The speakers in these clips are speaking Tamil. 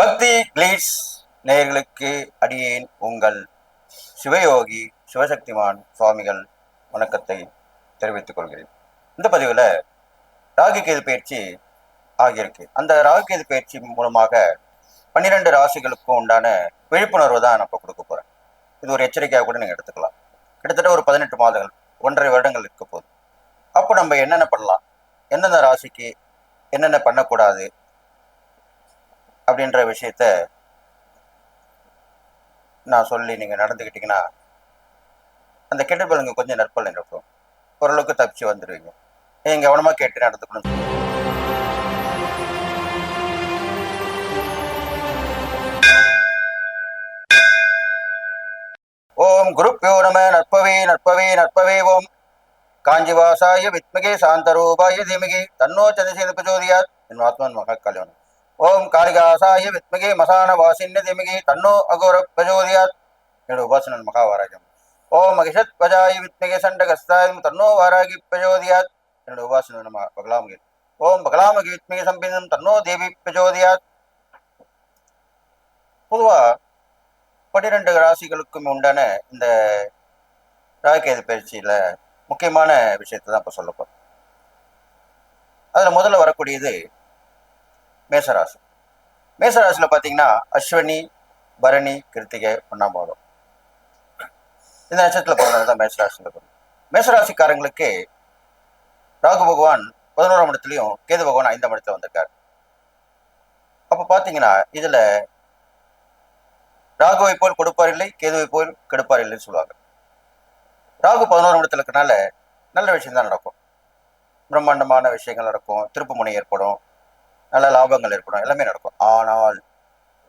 பக்தி கிளீட்ஸ் நேயர்களுக்கு அடியேன் உங்கள் சிவயோகி சிவசக்திமான் சுவாமிகள் வணக்கத்தை தெரிவித்துக் கொள்கிறேன். இந்த பதிவில் ராகு கேது பயிற்சி ஆகியிருக்கு. அந்த ராகு கேது பயிற்சி மூலமாக பன்னிரெண்டு ராசிகளுக்கும் உண்டான விழிப்புணர்வு தான் நான் இப்போ கொடுக்க போகிறேன் இது ஒரு எச்சரிக்கையாக கூட நீங்கள் எடுத்துக்கலாம். கிட்டத்தட்ட ஒரு பதினெட்டு மாதங்கள் ஒன்றரை வருடங்கள் இருக்க போகுது. அப்போ நம்ம என்னென்ன பண்ணலாம்? எந்தெந்த ராசிக்கு என்னென்ன பண்ணக்கூடாது? அப்படின்ற விஷயத்த நான் சொல்லி நீங்கள் நடந்துக்கிட்டீங்கன்னா அந்த கெட்ட பலங்க கொஞ்சம் நற்பலன் இருக்கும். ஓரளவுக்கு தப்பிச்சு வந்துடுவீங்க நீங்கள் கவனமாக கேட்டு நடந்துக்கணும். ஓம் குருப் நம நற்பவே நற்பவே நற்பவே ஓம். காஞ்சிவாசாய வித்மகே சாந்தரூபாய தீமகே. தன்னோ சந்திரசேன பிரச்சோதியார் என் ஆத்மன் மகா கல்யாணம். ஓம் காளிகாசாய வித்மகே மசான வாசின்ய தன்னோ அகோர பிரஜோதியாத். என்னோட உபாசனன் மகாவாராஜம். ஓம் மகிஷத் பஜாய வித்மகே சண்டகஸ்தாய தன்னோ வாராகி பிரஜோதியாத். என்னோட உபாசனன் நம பகலாமகி. ஓம் பகலாமகி வித்மகே சம்பிதம் தன்னோ தேவி பிரஜோதியாத். பொதுவா பன்னிரெண்டு ராசிகளுக்கும் உண்டான இந்த ராகேது பயிற்சியில முக்கியமான விஷயத்தை தான் இப்போ சொல்லப்போம் அதில் முதல்ல வரக்கூடியது மேசராசி. மேசராசியில் பார்த்தீங்கன்னா அஸ்வினி பரணி கிருத்திகை ஒன்றாம் பாதம் இந்த நட்சத்திரத்தில் பிறந்தது தான் மேசராசியில் பிறந்தது மேசராசிக்காரங்களுக்கு ராகு பகவான் பதினோராம் இடத்துலையும் கேது பகவான் ஐந்தாம் இடத்துல வந்திருக்கார். அப்போ பார்த்தீங்கன்னா இதில் ராகுவை போல் கொடுப்பார் இல்லை கேதுவை போல் கெடுப்பார் இல்லைன்னு சொல்லுவாங்க. ராகு பதினோரு இடத்துல இருக்கனால நல்ல விஷயம் தான் நடக்கும். பிரம்மாண்டமான விஷயங்கள் நடக்கும். திருப்பு முனை ஏற்படும். நல்ல லாபங்கள் ஏற்படும். எல்லாமே நடக்கும். ஆனால்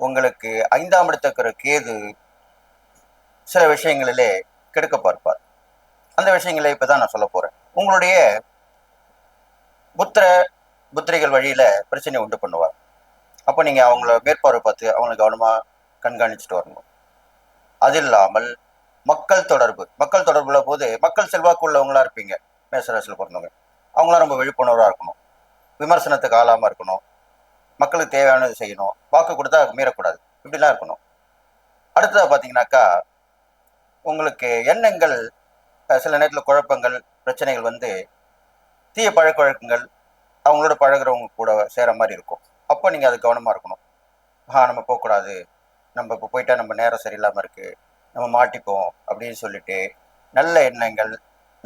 உங்களுக்கு ஐந்தாம் இடத்துல கேது சில விஷயங்களிலே கெடுக்க பார்ப்பார். அந்த விஷயங்களை இப்போ தான் நான் சொல்ல போகிறேன் உங்களுடைய புத்திர புத்திரிகள் வழியில் பிரச்சனை உண்டு பண்ணுவார். அப்போ நீங்கள் அவங்கள மேற்பார்வை பார்த்து அவங்களை கவனமாக கண்காணிச்சுட்டு வரணும். அது இல்லாமல் மக்கள் தொடர்பு. மக்கள் தொடர்புல போது மக்கள் செல்வாக்கு உள்ளவங்களா இருப்பீங்க. மேசராசியில் பிறந்தவங்க. அவங்களாம் ரொம்ப விழிப்புணர்வாக இருக்கணும். விமர்சனத்துக்கு ஆளாமல் இருக்கணும். மக்களுக்கு தேவையானது செய்யணும். வாக்கு கொடுத்தா மீறக்கூடாது. இப்படிலாம் இருக்கணும். அடுத்ததாக பார்த்தீங்கன்னாக்கா உங்களுக்கு எண்ணங்கள் சில நேரத்தில் குழப்பங்கள் பிரச்சனைகள் வந்து தீய பழக்க வழக்கங்கள் அவங்களோட பழகுறவங்க கூட சேர மாதிரி இருக்கும். அப்போ நீங்கள் அது கவனமாக இருக்கணும். ஆ நம்ம போகக்கூடாது. நம்ம இப்போ போயிட்டா நம்ம நேரம் சரியில்லாமல் இருக்கு. நம்ம மாட்டிப்போம் அப்படின்னு சொல்லிட்டு நல்ல எண்ணங்கள்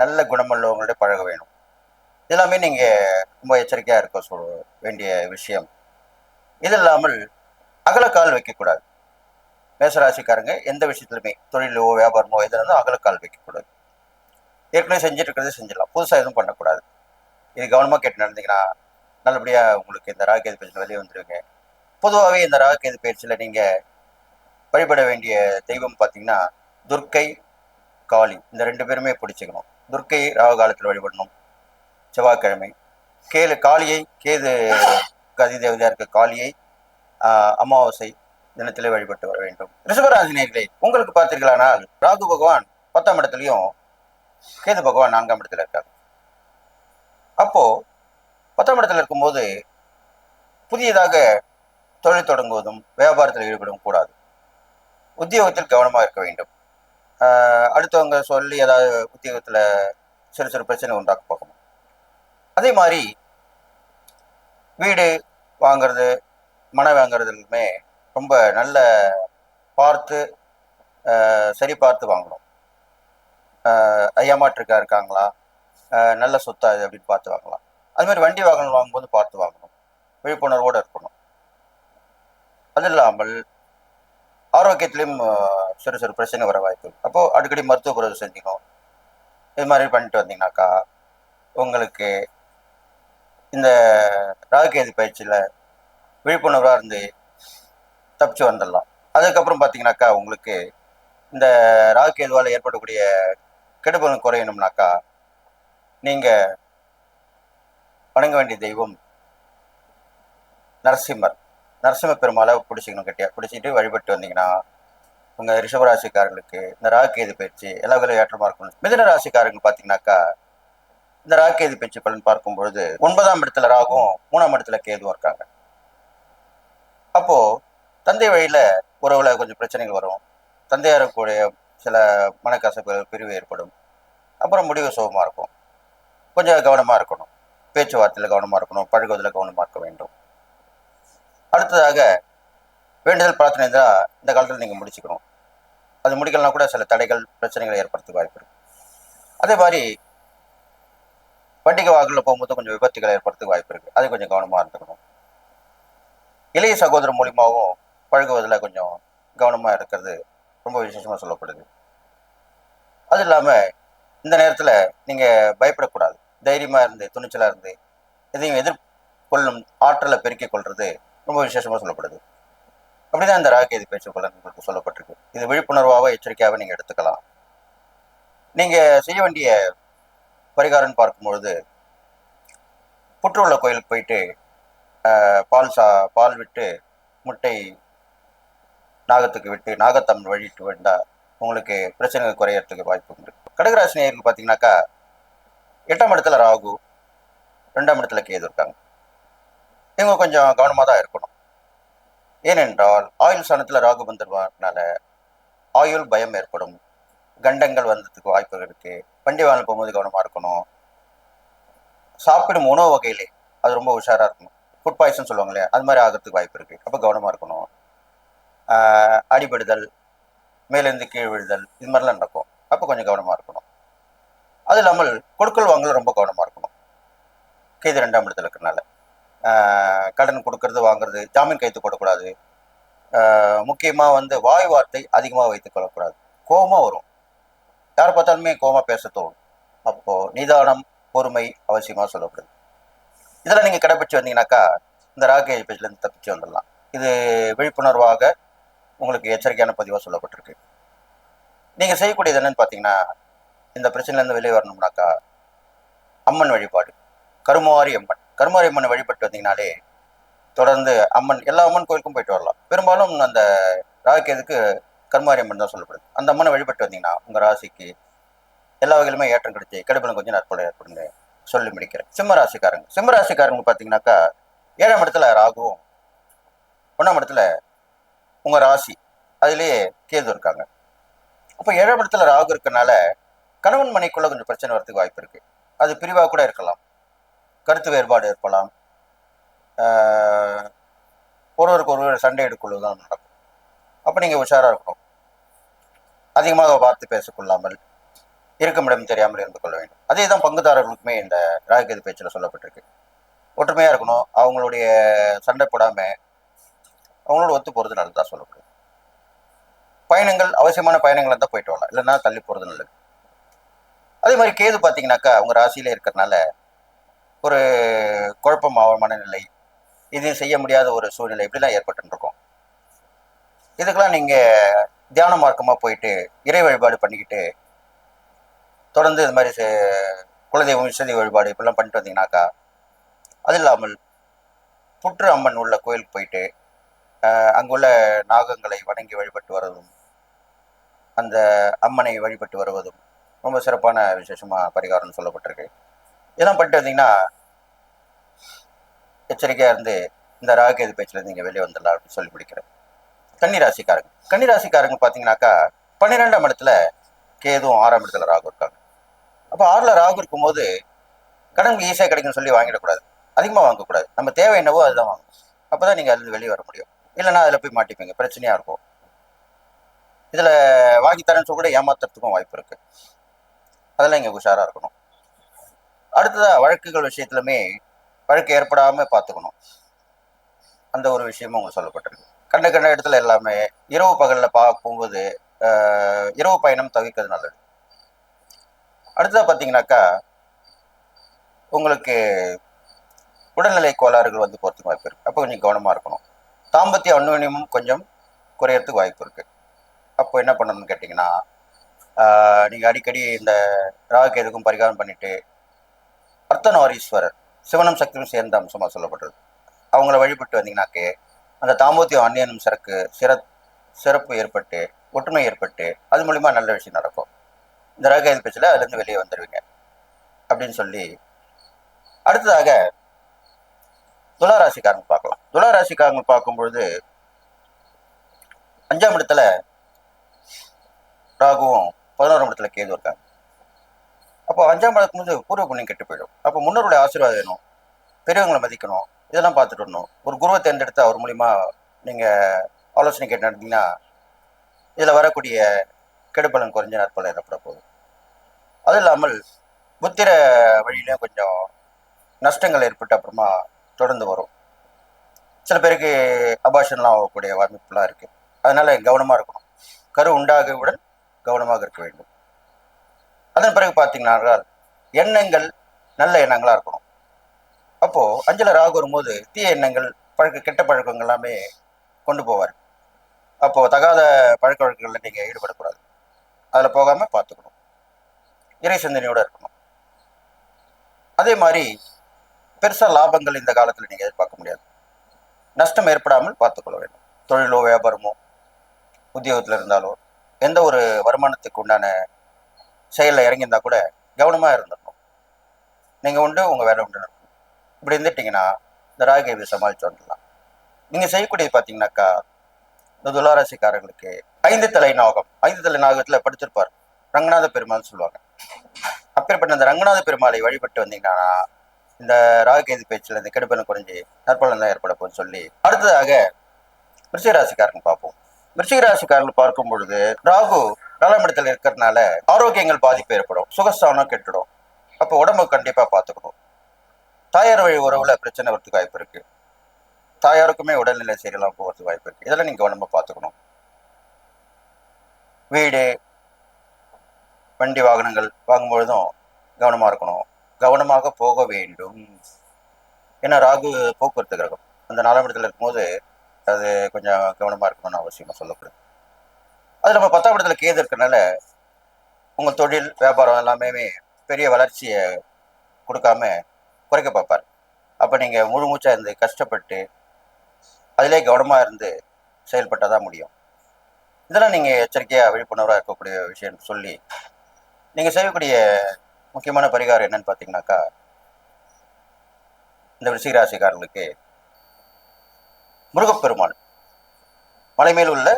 நல்ல குணமுள்ளவங்களோட பழக வேணும். இதெல்லாமே நீங்கள் ரொம்ப எச்சரிக்கையாக இருக்க சொல் வேண்டிய விஷயம். இது இல்லாமல் அகலக்கால் வைக்கக்கூடாது. மேசராசிக்காரங்க எந்த விஷயத்துலையுமே தொழிலோ வியாபாரமோ எதுல இருந்தோ அகலக்கால் வைக்கக்கூடாது. ஏற்கனவே செஞ்சுட்டு இருக்கிறதே செஞ்சிடலாம். புதுசாக எதுவும் பண்ணக்கூடாது. இது கவனமாக கேட்டு நடந்தீங்கன்னா நல்லபடியாக உங்களுக்கு இந்த ராகேது பயிற்சியில் வெளியே வந்துடுவீங்க பொதுவாகவே இந்த ராகேது பயிற்சியில் நீங்கள் வழிபட வேண்டிய தெய்வம் பார்த்தீங்கன்னா துர்க்கை காளி. இந்த ரெண்டு பேருமே பிடிச்சிக்கணும். துர்க்கை ராகு காலத்தில் வழிபடணும். செவ்வாய்க்கிழமை. கேளு காளியை கேது கதி தேவதையா இருக்க காளியை அமாவாசை தினத்திலே வழிபட்டு வர வேண்டும். ரிஷபராசினியர்களே உங்களுக்கு பார்த்தீர்களானால் ராகு பகவான் பத்தாம் இடத்துலையும் கேது பகவான் நான்காம் இடத்துல இருக்காங்க அப்போ பத்தாம் இடத்துல இருக்கும்போது புதியதாக தொழில் தொடங்குவதும் வியாபாரத்தில் ஈடுபடவும் கூடாது. உத்தியோகத்தில் கவனமாக இருக்க வேண்டும். ஆஹ் அடுத்தவங்க சொல்லி ஏதாவது உத்தியோகத்தில் சிறு சிறு பிரச்சனை உண்டாக்க பார்க்கணும் அதே மாதிரி வீடு வாங்குறது மனை வாங்கிறதுலுமே ரொம்ப நல்ல பார்த்து சரி பார்த்து வாங்கணும். ஐயாமாட்டிருக்கா இருக்காங்களா? நல்ல சொத்தா இது அப்படின்னு பார்த்து வாங்கலாம். அது மாதிரி வண்டி வாகனம் வாங்கும்போது பார்த்து வாங்கணும். விழிப்புணர்வோடு இருக்கணும். அது இல்லாமல் ஆரோக்கியத்திலையும் சிறு சிறு பிரச்சனை வர வாய்ப்பு அப்போது அடிக்கடி மருத்துவ குறைவு செஞ்சுக்கணும். இது மாதிரி பண்ணிட்டு வந்தீங்கன்னாக்கா உங்களுக்கு இந்த ராகுகேது பயிற்சியில் விழிப்புணர்வாக இருந்து தப்பிச்சு வந்துடலாம். அதுக்கப்புறம் பார்த்தீங்கன்னாக்கா உங்களுக்கு இந்த ராகுகேதுவால் ஏற்படக்கூடிய கெடுபலன் குறையணும்னாக்கா நீங்கள் வணங்க வேண்டிய தெய்வம் நரசிம்மர். நரசிம்ம பெருமாளை பிடிச்சிக்கணும் கட்டியாக பிடிச்சிட்டு வழிபட்டு வந்தீங்கன்னா உங்கள் ரிஷபராசிக்காரங்களுக்கு இந்த ராகுகேது பயிற்சி எல்லா வகையிலும் ஏற்றமாக இருக்கணும் மிதன ராசிக்காரங்க பார்த்தீங்கன்னாக்கா இந்த ராகேது பேச்சு பலன் பார்க்கும் பொழுது ஒன்பதாம் இடத்துல ராகும் மூணாம் இடத்துல கேதுவும் இருக்காங்க. அப்போ தந்தை வழியில் உறவுல கொஞ்சம் பிரச்சனைகள் வரும். தந்தையாரக்கூடிய சில மனக்கசப்புகள் பிரிவு ஏற்படும். அப்புறம் முடிவு சுகமாக இருக்கும். கொஞ்சம் கவனமாக இருக்கணும். பேச்சுவார்த்தையில் கவனமாக இருக்கணும். பழகுவதில் கவனமாக இருக்க வேண்டும். அடுத்ததாக வேண்டுதல் பிரார்த்தனை இருந்தால் இந்த காலத்தில் நீங்கள் முடிச்சுக்கணும். அது முடிக்கலாம் கூட சில தடைகள் பிரச்சனைகளை ஏற்படுத்த வாய்ப்பு அதே மாதிரி பண்டிகை வாக்குல போகும்போது கொஞ்சம் விபத்துகள் ஏற்படுறதுக்கு வாய்ப்பு இருக்கு. அது கொஞ்சம் கவனமாக இருந்துக்கணும். இளைய சகோதரர் மூலியமாகவும் பழகுவதில் கொஞ்சம் கவனமாக இருக்கிறது ரொம்ப விசேஷமாக சொல்லப்படுது. அது இல்லாமல் இந்த நேரத்தில் நீங்கள் பயப்படக்கூடாது. தைரியமாக இருந்து துணிச்சலாக இருந்து எதையும் எதிர்கொள்ளும் ஆற்றலை பெருக்கிக் கொள்வது ரொம்ப விசேஷமாக சொல்லப்படுது. அப்படிதான் இந்த ராகேது பேச்சு பலன் உங்களுக்கு சொல்லப்பட்டிருக்கு. இது விழிப்புணர்வாக எச்சரிக்கையாக நீங்கள் எடுத்துக்கலாம். நீங்கள் செய்ய வேண்டிய பரிகாரம்னு பார்க்கும்பொழுது புற்றுள்ள கோயிலுக்கு போயிட்டு பால் சா பால் விட்டு முட்டை நாகத்துக்கு விட்டு நாகத்தம்மன் வழிட்டு வந்தால் உங்களுக்கு பிரச்சனைகள் குறையறதுக்கு வாய்ப்பு உண்டு. கடகராசி நேயருக்கு பார்த்தீங்கன்னாக்கா எட்டாம் இடத்துல ராகு ரெண்டாம் இடத்துல கேது இருக்காங்க. இவங்க கொஞ்சம் கவனமாக தான் இருக்கணும். ஏனென்றால் ஆயுள் சாணத்தில் ராகு வந்துடுவாங்கனால ஆயுள் பயம் ஏற்படும். கண்டங்கள் வந்ததுக்கு வாய்ப்பு இருக்குது வண்டி வாங்க போகும்போது கவனமாக இருக்கணும். சாப்பிடும் உணவு வகையிலே அது ரொம்ப உஷாராக இருக்கணும். ஃபுட் பாய்சன் சொல்லுவாங்களே அது மாதிரி ஆகிறதுக்கு வாய்ப்பு இருக்குது அப்போ கவனமாக இருக்கணும். அடிபடுதல் மேலேருந்து கீழ் விழுதல் இது மாதிரிலாம் நடக்கும். அப்போ கொஞ்சம் கவனமாக இருக்கணும். அது இல்லாமல் கொடுக்கல் வாங்கல ரொம்ப கவனமாக இருக்கணும். கைது ரெண்டாம் இடத்துல இருக்கிறனால. கடன் கொடுக்கறது வாங்குறது ஜாமீன் கைத்து போடக்கூடாது. முக்கியமாக வந்து வாய் வார்த்தை அதிகமாக வைத்துக் கொள்ளக்கூடாது. கோபமாக வரும். யாரை பார்த்தாலுமே கோமா பேச தோணும் அப்போது நிதானம் பொறுமை அவசியமாக சொல்லப்படுது. இதெல்லாம் நீங்கள் கடைப்பிடிச்சு வந்தீங்கன்னாக்கா இந்த ராகேஜ் பேஜ்லேருந்து தப்பிச்சு வந்துடலாம். இது விழிப்புணர்வாக உங்களுக்கு எச்சரிக்கையான பதிவாக சொல்லப்பட்டிருக்கு. நீங்கள் செய்யக்கூடியது என்னன்னு பார்த்தீங்கன்னா இந்த பிரச்சனையிலேருந்து வெளியே வரணும்னாக்கா அம்மன் வழிபாடு. கருமாரி அம்மன். கருமாரி அம்மனை வழிபட்டு வந்தீங்கனாலே தொடர்ந்து அம்மன் எல்லா அம்மன் கோயிலுக்கும் போயிட்டு வரலாம். பெரும்பாலும் அந்த ராகேஜுக்கு கருமாரி அம்மன் தான் சொல்லப்படுது. அந்த அம்மனை வழிபட்டு வந்தீங்கன்னா உங்கள் ராசிக்கு எல்லா வகையிலுமே ஏற்றம் கிடைச்சி கடுப்பிலும் கொஞ்சம் நற்பலை ஏற்படுங்க சொல்லி முடிக்கிறேன். சிம்ம ராசிக்காரங்க. சிம்ம ராசிக்காரங்க பார்த்தீங்கன்னாக்கா ஏழாம் இடத்துல ராகுவும் ஒன்றாம் இடத்துல உங்கள் ராசி அதுலேயே கேது இருக்காங்க. அப்போ ஏழாம் இடத்துல ராகு இருக்கனால கணவன் மனைக்குள்ள கொஞ்சம் பிரச்சனை வரதுக்கு வாய்ப்பு இருக்கு. அது பிரிவாக கூட இருக்கலாம். கருத்து வேறுபாடு ஏற்படலாம் ஒருவருக்கு ஒருவர் சண்டை எடுக்குள்ளது தான் நடக்கும். அப்போ நீங்கள் உஷாராக இருக்கணும். அதிகமாக பார்த்து பேசிக்கொள்ளாமல் இருக்குமிடம் தெரியாமல் இருந்து கொள்ள வேண்டும். அதே தான் பங்குதாரர்களுக்குமே இந்த ராகுகேது பேச்சில் சொல்லப்பட்டிருக்கு. ஒற்றுமையாக இருக்கணும். அவங்களுடைய சண்டை போடாமல் அவங்களோட ஒத்து போகிறது நல்லதாக சொல்லப்படுது பயணங்கள் அவசியமான பயணங்கள் இருந்தால் போயிட்டு வரலாம். இல்லைன்னா தள்ளி போகிறது நல்லது. அதே மாதிரி கேது பார்த்தீங்கன்னாக்கா அவங்க ராசியிலே இருக்கிறனால ஒரு குழப்பமான மனநிலை இது செய்ய முடியாத ஒரு சூழ்நிலை இப்படிலாம் ஏற்பட்டுருக்கோம். இதுக்கெல்லாம் நீங்கள் தியான மார்க்கமாக போயிட்டு இறை வழிபாடு பண்ணிக்கிட்டு தொடர்ந்து இது மாதிரி செ- குலதெய்வம் இஷ்டதெய்வ வழிபாடு இப்படிலாம் பண்ணிட்டு வந்தீங்கன்னாக்கா அது இல்லாமல் புற்று அம்மன் உள்ள கோயிலுக்கு போயிட்டு அங்குள்ள நாகங்களை வணங்கி வழிபட்டு வருவதும் அந்த அம்மனை வழிபட்டு வருவதும் ரொம்ப சிறப்பான விசேஷமாக பரிகாரம்னு சொல்லப்பட்டிருக்கு. இதெல்லாம் பண்ணிட்டு வந்தீங்கன்னா எச்சரிக்கையாக இருந்து இந்த ராகேது பேச்சில் நீங்கள் வெளியே வந்துடலாம் அப்படின்னு சொல்லி முடிக்கிறேன். கன்னி ராசிக்காரங்க கன்னி ராசிக்காரங்க பார்த்தீங்கன்னாக்கா பன்னிரெண்டாம் இடத்துல கேதும் ஆறாம் இடத்துல ராகு இருக்காங்க. அப்போ ஆறுல ராகு இருக்கும்போது கடன் ஈஸியாக கிடைக்கும்னு சொல்லி வாங்கிடக்கூடாது. அதிகமாக வாங்கக்கூடாது. நம்ம தேவை என்னவோ அதுதான் வாங்கணும். அப்பதான் நீங்கள் அதுலேருந்து வெளியே வர முடியும். இல்லைன்னா அதில் போய் மாட்டிப்பீங்க. பிரச்சனையாக இருக்கும். இதில் வாங்கித்தரேன்னு சொல்லி கூட ஏமாத்துறதுக்கும் வாய்ப்பு இருக்குது அதெல்லாம் இங்கே உஷாராக இருக்கணும். அடுத்ததாக வழக்குகள் விஷயத்துலையுமே வழக்கு ஏற்படாமல் பார்த்துக்கணும் அந்த ஒரு விஷயமும் அவங்க சொல்லப்பட்டிருக்கு. கண்ட கண்ட இடத்துல எல்லாமே இரவு பகலில் பார்க்கும்போது ஆஹ், இரவு பயணம் தவிர்க்கிறது நல்லது. அடுத்ததா பார்த்தீங்கன்னாக்கா உங்களுக்கு உடல்நிலை கோளாறுகள் வந்து போகிறதுக்கு வாய்ப்பு இருக்குது அப்போ கொஞ்சம் கவனமா இருக்கணும். தாம்பத்திய அன்னுவனியமும் கொஞ்சம் குறையறதுக்கு வாய்ப்பு இருக்கு. அப்போ என்ன பண்ணணும்னு கேட்டிங்கன்னா ஆஹ், நீங்க அடிக்கடி இந்த ராககேதுக்கும் பரிகாரம் பண்ணிட்டு அர்த்தநாரீஸ்வரர் சிவனும் சக்தியும் சேர்ந்த அம்சமா சொல்லப்பட்டது. அவங்கள வழிபட்டு வந்தீங்கன்னாக்கே அந்த தாம்பத்தியம் அந்நியனும் சிறக்கு சிற சிறப்பு ஏற்பட்டு ஒற்றுமை ஏற்பட்டு அது மூலிமா நல்ல விஷயம் நடக்கும். இந்த ராகு பேச்சில் அதுலேருந்து வெளியே வந்துடுவீங்க அப்படின்னு சொல்லி அடுத்ததாக துளாராசிக்காரங்க பார்க்கலாம். துளாராசிக்காரங்க பார்க்கும்பொழுது அஞ்சாம் இடத்துல ராகுவும் பதினோராம் இடத்துல கேது இருக்காங்க. அப்போ அஞ்சாம் இடத்துக்கு வந்து பூர்வ புண்ணியம் கெட்டு போயிடும். அப்போ முன்னோருடைய ஆசீர்வாதம் வேணும். பெரியவங்களை மதிக்கணும். இதெல்லாம் பார்த்துட்டு வரணும். ஒரு குருவை தேர்ந்தெடுத்து அவர் மூலிமா நீங்கள் ஆலோசனை கேட்டு நடந்தீங்கன்னா இதில் வரக்கூடிய கெடுபலன் குறைஞ்ச நற்பலன் ஏற்பட போகுது. அது இல்லாமல் புத்திர வழியிலையும் கொஞ்சம் நஷ்டங்கள் ஏற்பட்டு அப்புறமா தொடர்ந்து வரும். சில பேருக்கு அபாஷன்லாம் ஆகக்கூடிய வாய்ப்புலாம் இருக்குது அதனால் கவனமாக இருக்கணும். கரு உண்டாகவுடன் கவனமாக இருக்க வேண்டும். அதன் பிறகு பார்த்தீங்கன்னா எண்ணங்கள் நல்ல எண்ணங்களாக இருக்கணும். அப்போது அஞ்சல ராகு வரும்போது தீய எண்ணங்கள் பழக்க கெட்ட பழக்கங்கள் எல்லாமே கொண்டு போவார். அப்போது தகாத பழக்க வழக்கங்களில் நீங்கள் ஈடுபடக்கூடாது. அதில் போகாமல் பார்த்துக்கணும். இறை சிந்தனையோடு இருக்கணும். அதே மாதிரி பெருசாக லாபங்கள் இந்த காலத்தில் நீங்கள் எதிர்பார்க்க முடியாது. நஷ்டம் ஏற்படாமல் பார்த்துக்கொள்ள வேண்டும். தொழிலோ வியாபாரமோ உத்தியோகத்தில் இருந்தாலோ எந்த ஒரு வருமானத்துக்கு உண்டான செயலில் இறங்கியிருந்தா கூட கவனமாக இருந்துடணும் நீங்கள் உண்டு உங்கள் வேலை உண்டு இப்படி இருந்துட்டிங்கன்னா இந்த ராகேவி சமாளித்து வந்துடலாம். நீங்கள் செய்யக்கூடியது பார்த்தீங்கன்னாக்கா இந்த துளாராசிக்காரங்களுக்கு ஐந்து தலை நாகம் ஐந்து தலை நாகத்தில் படிச்சிருப்பார். ரங்கநாத பெருமாள் சொல்லுவாங்க. அப்பேற்பட்ட இந்த ரங்கநாத பெருமாளை வழிபட்டு வந்தீங்கன்னா இந்த ராகுகேது பேச்சில் இந்த கெடுப்பன குறைஞ்சி நற்பலன் தான் ஏற்பட போகுதுன்னு சொல்லி அடுத்ததாக விருச்சிகராசிக்காரங்க பார்ப்போம். விருச்சிக பார்க்கும் பொழுது ராகு நாலாம் இடத்துல இருக்கிறதுனால ஆரோக்கியங்கள் பாதிப்பு ஏற்படும் சுகஸ்தானம் கெட்டுடும். அப்போ உடம்பு கண்டிப்பா பார்த்துக்கணும். தாயார் வழி உறவுல பிரச்சனை வரதுக்கு வாய்ப்பு இருக்கு. தாயாருக்குமே உடல்நிலை சரியெல்லாம் போகிறதுக்கு வாய்ப்பு இருக்கு. இதெல்லாம் நீங்க கவனமா பார்த்துக்கணும். வீடு வண்டி வாகனங்கள் வாங்கும்பொழுதும் கவனமா இருக்கணும். கவனமாக போக வேண்டும். ஏன்னா ராகு போக்குவரத்து கிரகம். அந்த நாலாம் இடத்துல இருக்கும்போது அது கொஞ்சம் கவனமா இருக்கணும்னு அவசியமா சொல்லப்படுது. அது நம்ம பத்தாம் இடத்துல கேது இருக்கிறனால உங்க தொழில் வியாபாரம் எல்லாமே பெரிய வளர்ச்சியை கொடுக்காம குறைக்க பார்ப்பார். அப்போ நீங்கள் முழு மூச்சா இருந்து கஷ்டப்பட்டு அதிலே கவனமாக இருந்து செயல்பட்டால் தான் முடியும். இதெல்லாம் நீங்கள் எச்சரிக்கையாக விழிப்புணர்வாக இருக்கக்கூடிய விஷயம் சொல்லி நீங்கள் செய்யக்கூடிய முக்கியமான பரிகாரம் என்னன்னு பார்த்தீங்கன்னாக்கா இந்த விருச்சிகராசிக்காரர்களுக்கு முருகப்பெருமான். மலை மேல் உள்ள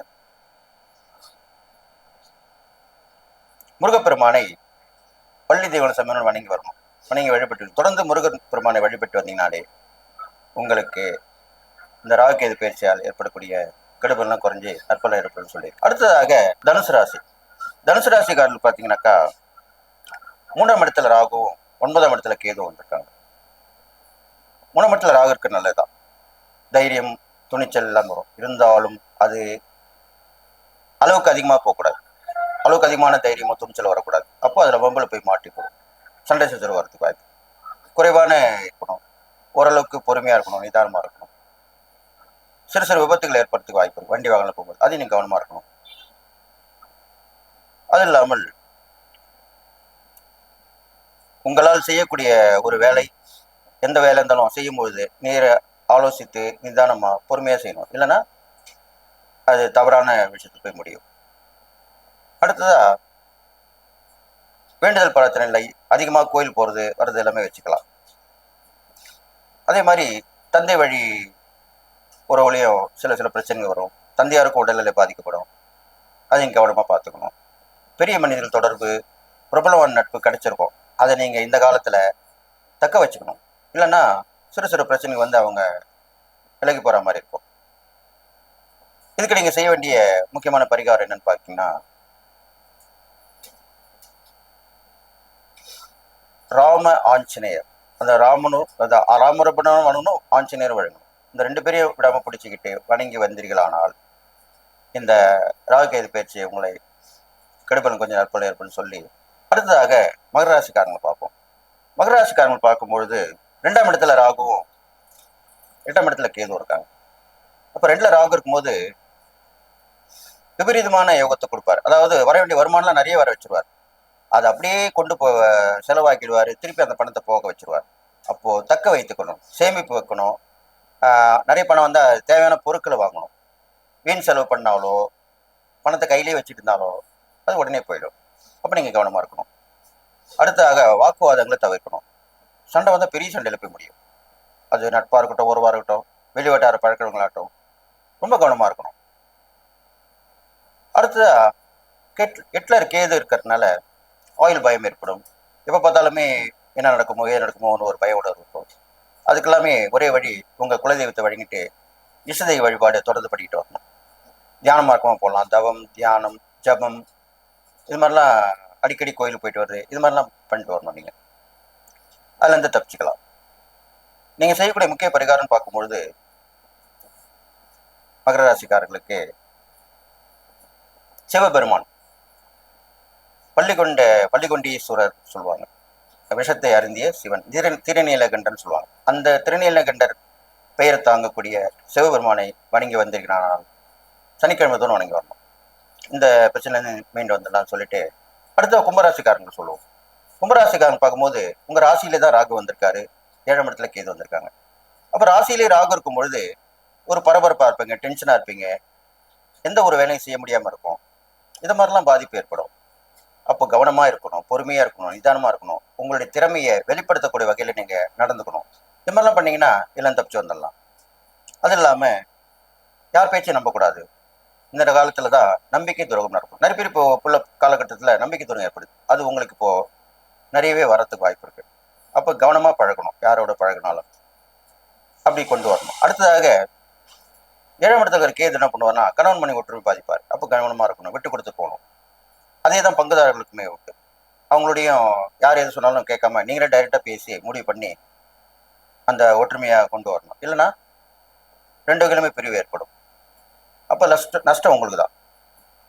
முருகப்பெருமானை பள்ளி தெய்வன சமயம் வணங்கி வரணும். வணங்கி வழிபட்டு தொடர்ந்து முருகன் பெருமானை வழிபட்டு வந்தீங்கனாலே உங்களுக்கு இந்த ராகுகேது பயிற்சியால் ஏற்படக்கூடிய கெடுபெல்லாம் குறைஞ்சி நற்பலம் ஏற்படும் சொல்லி. அடுத்ததாக தனுசு ராசி. தனுசு ராசிக்காரர்கள் பார்த்தீங்கன்னாக்கா மூணாம் இடத்துல ராகுவும் ஒன்பதாம் இடத்துல கேதுவும் வந்திருக்காங்க. மூணாம் இடத்துல ராகு இருக்க நல்லதுதான். தைரியம் துணிச்சல் எல்லாம் வரும். இருந்தாலும் அது அளவுக்கு அதிகமாக போகக்கூடாது. அளவுக்கு அதிகமான தைரியமோ துணிச்சல் வரக்கூடாது. அப்போ அதில் வம்பல போய் மாட்டிப்போம். சண்டை சச்சரவு வரதுக்கு வாய்ப்பு. குறைவான இருக்கணும். ஓரளவுக்கு பொறுமையாக இருக்கணும் நிதானமாக இருக்கணும். சிறு சிறு விபத்துகள் ஏற்படுறதுக்கு வாய்ப்பு இருக்கு. வண்டி வாகனம் போகும்போது அதையும் நீங்கள் கவனமாக இருக்கணும். அது இல்லாமல் உங்களால் செய்யக்கூடிய ஒரு வேலை எந்த வேலை இருந்தாலும் செய்யும்பொழுது நீரை ஆலோசித்து நிதானமாக பொறுமையாக செய்யணும். இல்லைன்னா அது தவறான விஷயத்துக்கு போய் முடியும். அடுத்ததா வேண்டுதல் பிரார்த்தனை இல்லை அதிகமாக கோயில் போகிறது வர்றது எல்லாமே வச்சுக்கலாம். அதே மாதிரி தந்தை வழி உறவுலையும் சில சில பிரச்சனைகள் வரும். தந்தையாருக்கும் உடல்நிலை பாதிக்கப்படும். அதையும் கவனமாக பார்த்துக்கணும். பெரிய மனிதர்கள் தொடர்பு பிரபலமான நட்பு கிடைச்சிருக்கும். அதை நீங்கள் இந்த காலத்தில் தக்க வச்சுக்கணும். இல்லைன்னா சிறு சிறு பிரச்சனைகள் வந்து அவங்க விலகி போகிற மாதிரி இருக்கும். இதுக்கு நீங்கள் செய்ய வேண்டிய முக்கியமான பரிகாரம் என்னன்னு பார்த்தீங்கன்னா ராம ஆஞ்சநேயர். அந்த ராமனும் அந்த ராமரபணம் வணங்கணும் ஆஞ்சநேயர் வழங்கணும் இந்த ரெண்டு பேரையும் விடாம பிடிச்சிக்கிட்டு வணங்கி வந்தீர்களானால் இந்த ராகுகேது பயிற்சியை உங்களை கெடுபலன் கொஞ்சம் நற்பல ஏற்படும் சொல்லி அடுத்ததாக மகராசிக்காரங்களை பார்ப்போம். மகராசிக்காரங்கள் பார்க்கும்பொழுது ரெண்டாம் இடத்துல ராகுவும் எட்டாம் இடத்துல கேதுவும் இருக்காங்க. அப்போ ரெண்டில் ராகு இருக்கும்போது விபரீதமான யோகத்தை கொடுப்பார். அதாவது வர வேண்டிய வருமானம்லாம் நிறைய வர வச்சிருவார். அதை அப்படியே கொண்டு போ செலவாக்கிடுவார். திருப்பி அந்த பணத்தை போக வச்சுருவார். அப்போது தக்க வைத்துக்கணும் சேமிப்பு வைக்கணும். நிறைய பணம் வந்தால் தேவையான பொருட்களை வாங்கணும். வீண் செலவு பண்ணாலோ பணத்தை கையிலே வச்சுட்டு இருந்தாலோ அது உடனே போயிடும். அப்போ நீங்கள் கவனமாக இருக்கணும். அடுத்ததாக வாக்குவாதங்களை தவிர்க்கணும். சண்டை வந்தால் பெரிய சண்டையில் போய் முடியும். அது நட்பாக இருக்கட்டும் உறவாக இருக்கட்டும் வெளிவட்டார பழக்கங்களாகட்டும் ரொம்ப கவனமாக இருக்கணும். அடுத்ததா கெட் ஹிட்லர் கேது இருக்கிறதுனால ஆயில் பயம் ஏற்படும். எப்போ பார்த்தாலுமே என்ன நடக்குமோ ஏது நடக்குமோன்னு ஒரு பயோட இருக்கும். அதுக்கெல்லாமே ஒரே வழி உங்கள் குலதெய்வத்தை வழங்கிட்டு இசதெய்வ வழிபாடு தொடர்ந்து பண்ணிக்கிட்டு வரணும். தியானம் மார்க்கமாக போடலாம் தவம் தியானம் ஜபம் இது மாதிரிலாம் அடிக்கடி கோயிலுக்கு போயிட்டு வருது இது மாதிரிலாம் பண்ணிட்டு வரணும் நீங்கள் அதுலேருந்து தப்பிச்சுக்கலாம். நீங்கள் செய்யக்கூடிய முக்கிய பரிகாரம்னு பார்க்கும்பொழுது மகர ராசிக்காரர்களுக்கு சிவபெருமான் பள்ளிகொண்ட பள்ளிகொண்டீஸ்வரர் சொல்லுவாங்க விஷத்தை அருந்திய சிவன் திரு திருநீலகண்டன் சொல்லுவாங்க அந்த திருநீலகண்டர் பெயர் தாங்கக்கூடிய சிவபெருமானை வணங்கி வந்திருக்கிறானால் சனிக்கிழமை தோறும் வணங்கி வரணும். இந்த பிரச்சனை மீண்டு வந்துடலாம்னு சொல்லிட்டு அடுத்த கும்பராசிக்காரங்க சொல்லுவோம். கும்பராசிக்காரங்க பார்க்கும்போது உங்கள் ராசியிலே தான் ராகு வந்திருக்காரு. ஏழாம் இடத்துல கேது வந்திருக்காங்க. அப்போ ராசியிலே ராகு இருக்கும் பொழுது ஒரு பரபரப்பாக இருப்பீங்க டென்ஷனாக இருப்பீங்க. எந்த ஒரு வேலையும் செய்ய முடியாமல் இருக்கும். இது மாதிரிலாம் பாதிப்பு ஏற்படும். அப்போ கவனமா இருக்கணும் பொறுமையா இருக்கணும் நிதானமா இருக்கணும். உங்களுடைய திறமையை வெளிப்படுத்தக்கூடிய வகையில நீங்க நடந்துக்கணும். இது மாதிரிலாம் பண்ணீங்கன்னா எல்லாம் தப்பிச்சு வந்துடலாம். அது இல்லாம யார் பேச்சையும் நம்பக்கூடாது இந்த காலத்துல தான் நம்பிக்கை துரோகம் நடக்கும். நிறைய பேர் இப்போ உள்ள காலகட்டத்தில் நம்பிக்கை துரோகம் ஏற்படுது. அது உங்களுக்கு இப்போ நிறையவே வரத்துக்கு வாய்ப்பு இருக்கு. அப்போ கவனமா பழகணும். யாரோட பழகினாலும். அப்படி கொண்டு வரணும். அடுத்ததாக ஏழாம் இடத்துல கேது என்ன பண்ணுவார்னா கணவன் மணி ஒற்றுமை பாதிப்பார். அப்போ கவனமா இருக்கணும். விட்டு கொடுத்து போகணும். அதே தான் பங்குதாரர்களுக்குமே உண்டு. அவங்களுடையும் யார் எது சொன்னாலும் கேட்காம நீங்களே டைரெக்டாக பேசி முடிவு பண்ணி அந்த ஒற்றுமையை கொண்டு வரணும். இல்லைன்னா ரெண்டு வகையிலுமே பிரிவு ஏற்படும். அப்போ நஷ்டம் நஷ்டம் உங்களுக்கு தான்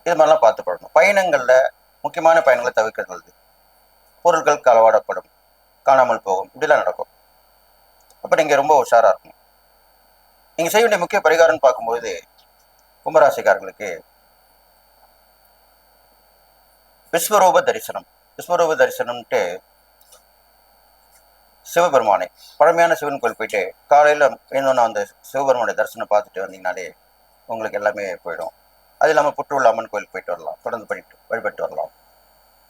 இது மாதிரிலாம் பார்த்து பழகணும் பயணங்களில் முக்கியமான பயணங்களை தவிர்க்கிறது. நல்லது பொருட்கள் களவாடப்படும் காணாமல் போகும். இப்படிலாம் நடக்கும். அப்போ நீங்கள் ரொம்ப உஷாராக இருக்கணும். நீங்கள் செய்ய வேண்டிய முக்கிய பரிகாரம்னு பார்க்கும்போது கும்பராசிக்காரர்களுக்கு விஸ்வரூப தரிசனம் விஸ்வரூப தரிசனம்ட்டு சிவபெருமானை. பழமையான சிவன் கோயில் போயிட்டு காலையில் எழுந்தோன்னா அந்த சிவபெருமானை தரிசனம் பார்த்துட்டு வந்தீங்கனாலே உங்களுக்கு எல்லாமே போயிடும். அது இல்லாமல் புற்றுள்ள அம்மன் கோயிலுக்கு போயிட்டு வரலாம். தொடர்ந்து பண்ணிட்டு வழிபட்டு வரலாம்.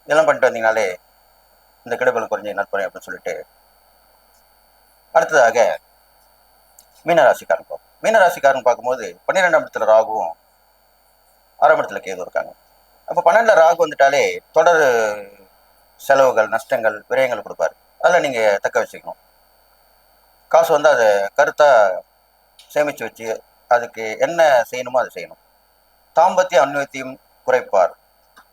இதெல்லாம் பண்ணிட்டு வந்தீங்கனாலே இந்த கிடபலம் குறைஞ்சி நற்பணி அப்படின்னு சொல்லிட்டு அடுத்ததாக மீனராசிக்காரன் பார்ப்போம். மீனராசிக்காரன் பார்க்கும்போது பன்னிரெண்டாம் இடத்துல ராகுவும் ஆறாம் இடத்துல கேது இருக்காங்க. அப்போ பன்னெண்டில் ராகு வந்துட்டாலே தொடர் செலவுகள் நஷ்டங்கள் விரயங்கள் கொடுப்பாரு. அதில் நீங்கள் தக்க வச்சுக்கணும். காசு வந்து அதை கருத்தாக சேமித்து வச்சு அதுக்கு என்ன செய்யணுமோ அதை செய்யணும். தாம்பத்திய அன்வத்தியம் குறைப்பார்.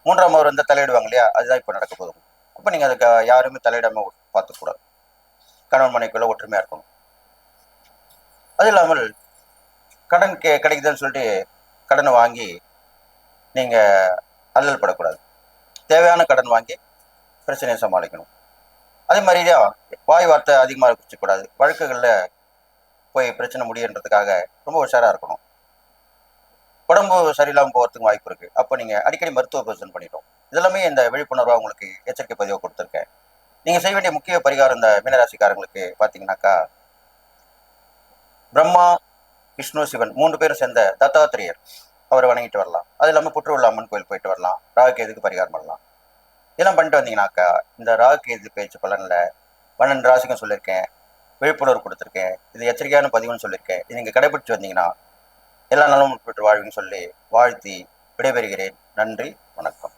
மூன்றாம் அவர் வந்து தலையிடுவாங்க இல்லையா? அதுதான் இப்போ நடக்க போதும் அப்போ நீங்கள் அதுக்கு யாருமே தலையிடாமல் பார்த்துக்கூடாது கணவன் மனைக்குள்ள ஒற்றுமையாக இருக்கணும். அது இல்லாமல் கடன் கே கிடைக்குதுன்னு சொல்லிட்டு கடனை வாங்கி நீங்கள் அல்லல் படக்கூடாது. தேவையான கடன் வாங்கி பிரச்சனையை சமாளிக்கணும். அதே மாதிரியா வாய் வார்த்தை அதிகமாக வச்சுக்கூடாது வழக்குகளில் போய் பிரச்சனை முடியுன்றதுக்காக ரொம்ப உஷாராக இருக்கணும். உடம்பு சரியில்லாமல் போகிறதுக்கு வாய்ப்பு இருக்குது அப்போ நீங்கள் அடிக்கடி மருத்துவ பரிசோதனை பண்ணிட்டோம் இதெல்லாமே இந்த விழிப்புணர்வாக உங்களுக்கு எச்சரிக்கை பதிவாக கொடுத்துருக்கேன். நீங்கள் செய்ய வேண்டிய முக்கிய பரிகாரம் இந்த மீனராசிக்காரங்களுக்கு பார்த்தீங்கன்னாக்கா பிரம்மா விஷ்ணு சிவன் மூன்று பேரும் சேர்ந்த தத்தாத்திரேயர். அவரை வணங்கிட்டு வரலாம். அது இல்லாமல் புற்றுள்ள அம்மன் கோயில் போயிட்டு வரலாம். ராகுகேதுக்கு பரிகாரம் பண்ணலாம். இதெல்லாம் பண்ணிட்டு வந்தீங்கன்னாக்கா இந்த ராகுகேது பேச்சு பலனில் பன்னெண்டு ராசிக்கும் சொல்லியிருக்கேன். விழிப்புணர்வு கொடுத்துருக்கேன். இது எச்சரிக்கையான பதிவுன்னு சொல்லியிருக்கேன். இது நீங்கள் கடைபிடிச்சு வந்தீங்கன்னா எல்லா நலமும் பெற்று வாழ்வின்னு சொல்லி வாழ்த்தி விடைபெறுகிறேன். நன்றி வணக்கம்.